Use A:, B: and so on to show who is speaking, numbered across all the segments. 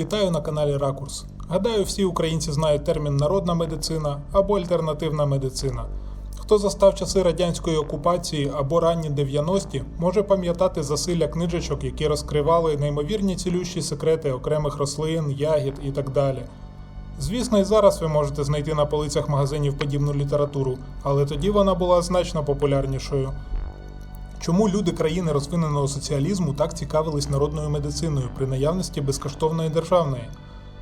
A: Вітаю на каналі Ракурс. Гадаю, всі українці знають термін народна медицина або альтернативна медицина. Хто застав часи радянської окупації або ранні 90-ті, може пам'ятати засилля книжечок, які розкривали неймовірні цілющі секрети окремих рослин, ягід і так далі. Звісно, і зараз ви можете знайти на полицях магазинів подібну літературу, але тоді вона була значно популярнішою. Чому люди країни розвиненого соціалізму так цікавились народною медициною при наявності безкоштовної державної?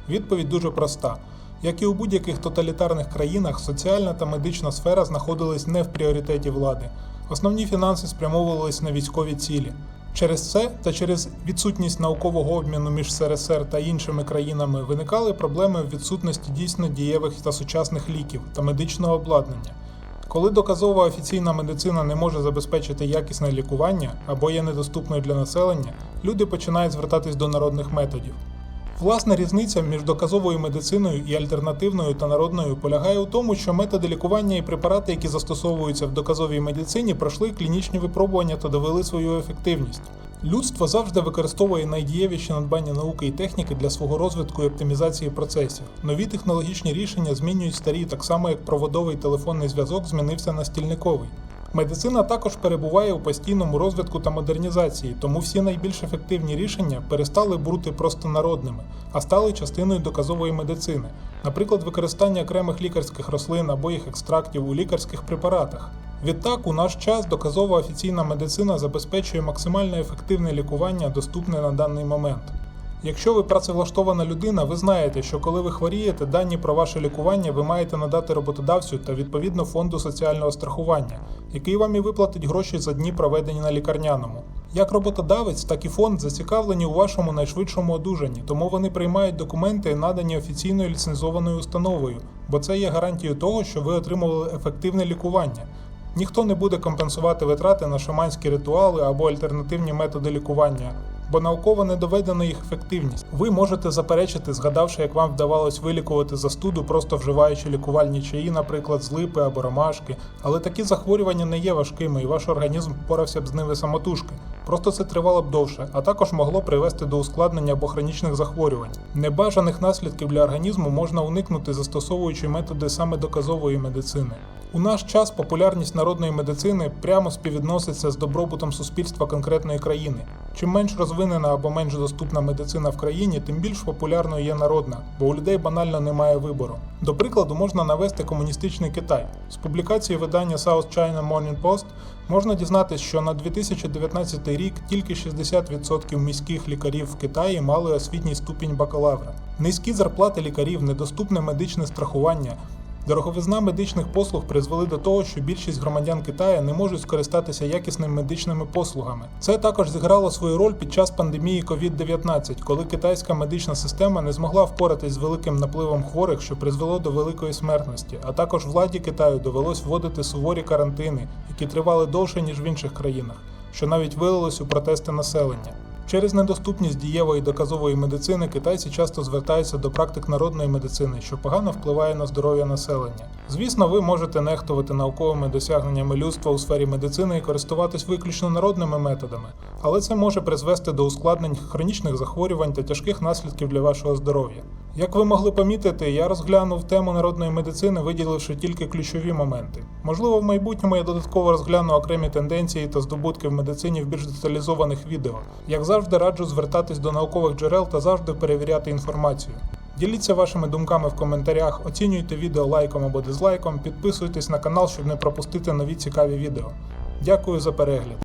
A: Відповідь дуже проста. Як і у будь-яких тоталітарних країнах, соціальна та медична сфера знаходились не в пріоритеті влади. Основні фінанси спрямовувались на військові цілі. Через це та через відсутність наукового обміну між СРСР та іншими країнами виникали проблеми в відсутності дійсно дієвих та сучасних ліків та медичного обладнання. Коли доказова офіційна медицина не може забезпечити якісне лікування або є недоступною для населення, люди починають звертатись до народних методів. Власна різниця між доказовою медициною і альтернативною та народною полягає у тому, що методи лікування і препарати, які застосовуються в доказовій медицині, пройшли клінічні випробування та довели свою ефективність. Людство завжди використовує найдієвіші надбання науки і техніки для свого розвитку і оптимізації процесів. Нові технологічні рішення змінюють старі, так само як проводовий телефонний зв'язок змінився на стільниковий. Медицина також перебуває у постійному розвитку та модернізації, тому всі найбільш ефективні рішення перестали бути просто народними, а стали частиною доказової медицини, наприклад, використання окремих лікарських рослин або їх екстрактів у лікарських препаратах. Відтак, у наш час доказова офіційна медицина забезпечує максимально ефективне лікування, доступне на даний момент. Якщо ви працевлаштована людина, ви знаєте, що коли ви хворієте, дані про ваше лікування ви маєте надати роботодавцю та відповідно фонду соціального страхування, який вам і виплатить гроші за дні, проведені на лікарняному. Як роботодавець, так і фонд зацікавлені у вашому найшвидшому одужанні, тому вони приймають документи, надані офіційною ліцензованою установою, бо це є гарантією того, що ви отримували ефективне лікування. Ніхто не буде компенсувати витрати на шаманські ритуали або альтернативні методи лікування, бо науково не доведена їх ефективність. Ви можете заперечити, згадавши, як вам вдавалось вилікувати застуду, просто вживаючи лікувальні чаї, наприклад, з липи або ромашки, але такі захворювання не є важкими, і ваш організм впорався б з ними самотужки. Просто це тривало б довше, а також могло привести до ускладнення або хронічних захворювань. Небажаних наслідків для організму можна уникнути, застосовуючи методи саме доказової медицини. У наш час популярність народної медицини прямо співвідноситься з добробутом суспільства конкретної країни. Чим менш розвинена або менш доступна медицина в країні, тим більш популярною є народна, бо у людей банально немає вибору. До прикладу, можна навести комуністичний Китай. З публікації видання South China Morning Post можна дізнатися, що на 2019 рік тільки 60% міських лікарів в Китаї мали освітній ступінь бакалавра. Низькі зарплати лікарів, недоступне медичне страхування. Дороговизна медичних послуг призвели до того, що більшість громадян Китаю не можуть скористатися якісними медичними послугами. Це також зіграло свою роль під час пандемії COVID-19, коли китайська медична система не змогла впоратись з великим напливом хворих, що призвело до великої смертності. А також владі Китаю довелось вводити суворі карантини, які тривали довше ніж в інших країнах, що навіть вилилось у протести населення. Через недоступність дієвої доказової медицини китайці часто звертаються до практик народної медицини, що погано впливає на здоров'я населення. Звісно, ви можете нехтувати науковими досягненнями людства у сфері медицини і користуватись виключно народними методами, але це може призвести до ускладнень хронічних захворювань та тяжких наслідків для вашого здоров'я. Як ви могли помітити, я розглянув тему народної медицини, виділивши тільки ключові моменти. Можливо, в майбутньому я додатково розгляну окремі тенденції та здобутки в медицині в більш деталізованих відео. Як завжди, раджу звертатись до наукових джерел та завжди перевіряти інформацію. Діліться вашими думками в коментарях, оцінюйте відео лайком або дизлайком, підписуйтесь на канал, щоб не пропустити нові цікаві відео. Дякую за перегляд.